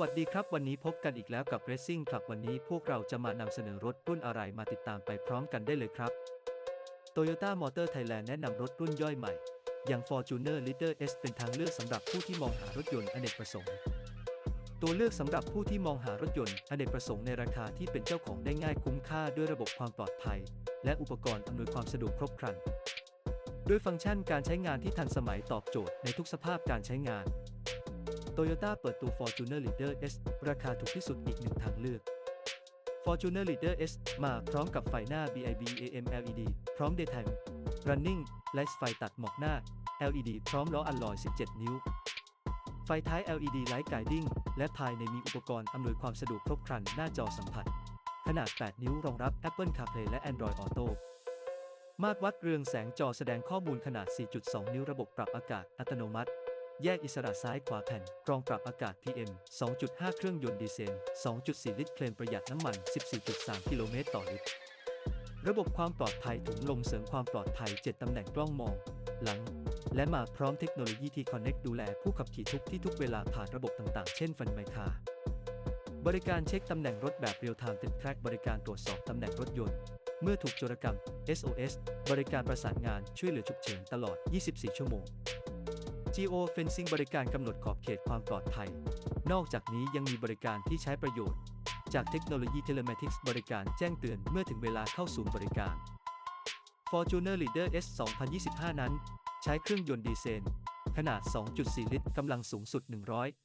วัสดีครับ วันนี้พบกันอีกแล้วกับ Racing Club วันนี้พวกเราจะมานำเสนอรถรุ่นอะไรมาติดตามไปพร้อมกันได้เลยครับ Toyota Motor Thailand แนะนำรถรุ่นย่อยใหม่ อย่าง Fortuner Leader S เป็นทางเลือกสำหรับผู้ที่มองหารถยนต์อเนกประสงค์ ตัวเลือกสำหรับผู้ที่มองหารถยนต์อเนกประสงค์ในราคาที่เป็นเจ้าของได้ง่ายคุ้มค่าด้วยระบบความปลอดภัย และอุปกรณ์อำนวยความสะดวกครบครันด้วยฟังก์ชันการใช้งานที่ทันสมัยตอบโจทย์ในทุกสภาพการใช้งาน Toyota เปิดตัว Fortuner Leader S ราคาถูกที่สุดอีกหนึ่งทางเลือก Fortuner Leader S มาพร้อมกับไฟหน้า BIB AM LED พร้อม Daytime Running และไฟตัดหมอกหน้า LED พร้อมล้ออัลลอย 17 นิ้ว ไฟท้าย LED Light Guiding และภายในมีอุปกรณ์อำนวยความสะดวกครบครันหน้าจอสัมผัส ขนาด 8 นิ้วรองรับ Apple CarPlay และ Android Auto มาตรวัดเรืองแสงจอแสดงข้อมูลขนาด 4.2 นิ้วระบบปรับอากาศอัตโนมัติ แยกอิสระซ้ายขวาแผ่น กรองปรับอากาศ PM 2.5 เครื่องยนต์ดีเซล 2.4 ลิตร เคลมประหยัดน้ำมัน 14.3 กิโลเมตรต่อลิตร ระบบความปลอดภัยถุงลมเสริมความปลอดภัย 7 ตำแหน่งกล้องมอง หลัง และมาพร้อมเทคโนโลยีที่ Connect ดูแลผู้ขับขี่ทุกที่ทุกเวลาผ่านระบบต่างๆ เช่นฟันไมคาบริการเช็คตำแหน่งรถแบบเรียลไทม์ติดแทร็กบริการตรวจสอบตำแหน่งรถยนต์ เมื่อถูกโจรกรรม SOS บริการประสานงานช่วยเหลือฉุกเฉินตลอด 24 ชั่วโมง Geo Fencing บริการกำหนดขอบเขตความปลอดภัย นอกจากนี้ยังมีบริการที่ใช้ประโยชน์ จากเทคโนโลยี Telematics บริการแจ้งเตือนเมื่อถึงเวลาเข้าศูนย์บริการ Fortuner Leader S 2025 นั้น ใช้เครื่องยนต์ดีเซลขนาด 2.4 ลิตรกำลังสูงสุด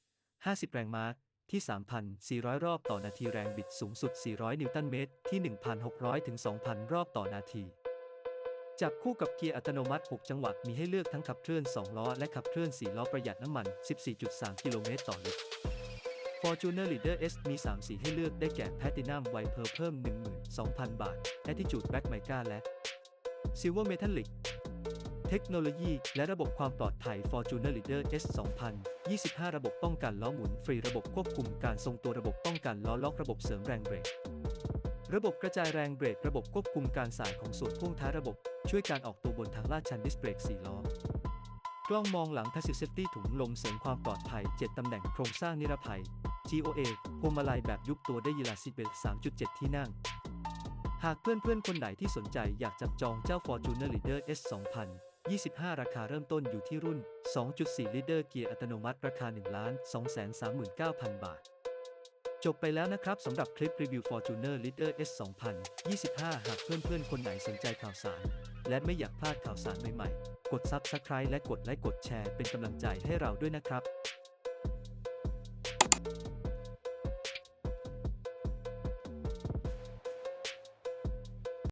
150 แรงม้าที่ 3,400 รอบต่อนาทีแรงบิดสูงสุด 400 นิวตันเมตรที่ 1,600 ถึง 2,000 รอบต่อนาที จับคู่กับเกียร์อัตโนมัติ 6 จังหวะมีให้เลือกทั้งขับเคลื่อน 2 ล้อ และขับเคลื่อน 4 ล้อประหยัดน้ำมัน 14.3 กิโลเมตรต่อลิตร Fortuner Leader S มี 3 สีให้เลือกได้แก่ Platinum White Pearl เพิ่ม 12,000 บาท Attitude Black Mica และ Silver Metallic เทคโนโลยี และระบบความปลอดภัย Fortuner Leader S 2025 ระบบป้องกันล้อหมุนฟรีระบบควบคุมการทรงตัวระบบป้องกันล้อล็อกระบบเสริมแรงเบรกระบบกระจายแรงเบรกระบบควบคุมการสายของส่วนพ่วงท้ายระบบ ช่วยการออกตัวบนทางลาดชันดิสเบรก4ล้อกล้องมองหลัง Passive Safety ถุงลมเสริมความปลอดภัย 7 ตำแหน่งโครงสร้างนิรภัย GOA พวงมาลัยแบบยุบตัวได้ยีลาซิเบล3.7 ที่นั่ง หากเพื่อนๆ คนไหนที่สนใจอยากจับจองเจ้า Fortuner Leader S 2025 ราคาเริ่มต้นอยู่ที่รุ่น 2.4ลิตรเกียร์อัตโนมัติราคา 1 2 3 9 0 0 0 บาท จบไปแล้วนะครับสำหรับคลิปรีวิว Fortuner Leader S 2025 หากเพื่อนๆ คนไหนสนใจข่าวสาร และไม่อยากพลาดข่าวสารใหม่ๆ กด Subscribe และกดไลค์กดแชร์เป็นกำลังใจให้เราด้วยนะครับ